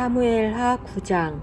사무엘하 9장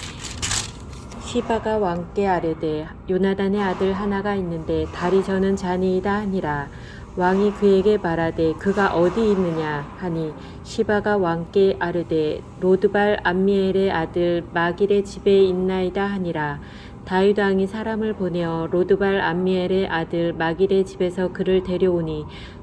시바가 왕께 아뢰되 요나단의 아들 하나가 있는데 다리 저는 자니이다 하니라. 왕이 그에게 말하되 그가 어디 있느냐 하니 시바가 왕께 아뢰되 로드발 암미엘의 아들 마길의 집에 있나이다 하니라. 다윗 왕이 사람을 보내어 로드발 암미엘의 아들 마길의 집에서 그를 데려오니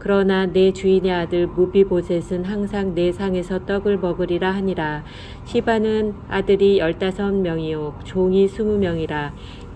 그러나 내 주인의 아들 무비보셋은 항상 내 상에서 떡을 먹으리라 하니라. 시바는 아들이 열다섯 명이요 종이 스무 명이라